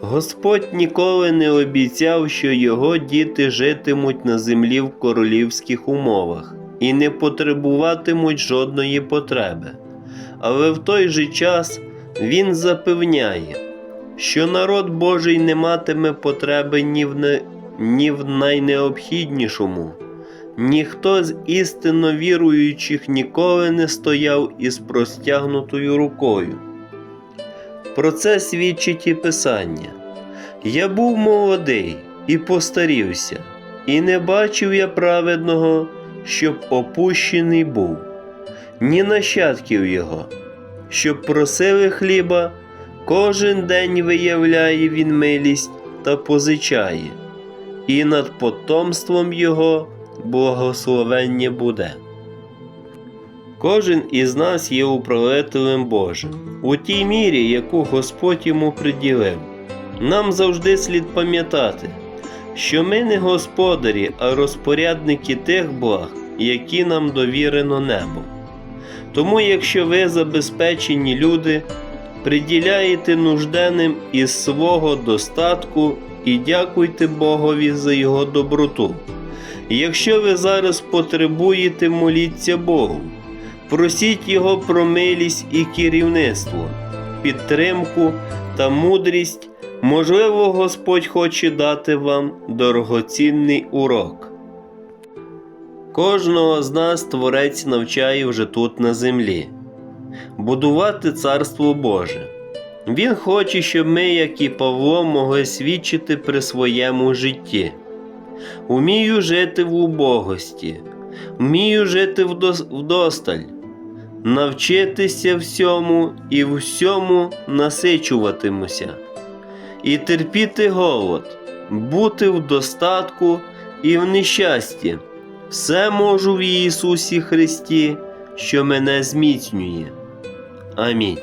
Господь ніколи не обіцяв, що його діти житимуть на землі в королівських умовах і не потребуватимуть жодної потреби. Але в той же час Він запевняє, що народ Божий не матиме потреби ні в, не... ні в найнеобхіднішому. Ніхто з істинно віруючих ніколи не стояв із простягнутою рукою. Про це свідчить і Писання. Я був молодий і постарівся, і не бачив я праведного, щоб опущений був, ні нащадків його, щоб просили хліба, кожен день виявляє він милість та позичає, і над потомством його благословення буде. Кожен із нас є управителем Божим у тій мірі, яку Господь йому приділив. Нам завжди слід пам'ятати, що ми не господарі, а розпорядники тих благ, які нам довірено небом. Тому, якщо ви забезпечені люди, приділяєте нужденним із свого достатку і дякуйте Богові за його доброту. Якщо ви зараз потребуєте, моліться Богу. Просіть Його про милість і керівництво, підтримку та мудрість. Можливо, Господь хоче дати вам дорогоцінний урок. Кожного з нас Творець навчає вже тут на землі будувати Царство Боже. Він хоче, щоб ми, як і Павло, могли свідчити при своєму житті. Умію жити в убогості, вмію жити вдосталь, навчитися всьому і всьому насичуватимуся, і терпіти голод, бути в достатку і в нещасті. Все можу в Ісусі Христі, що мене зміцнює. Амінь.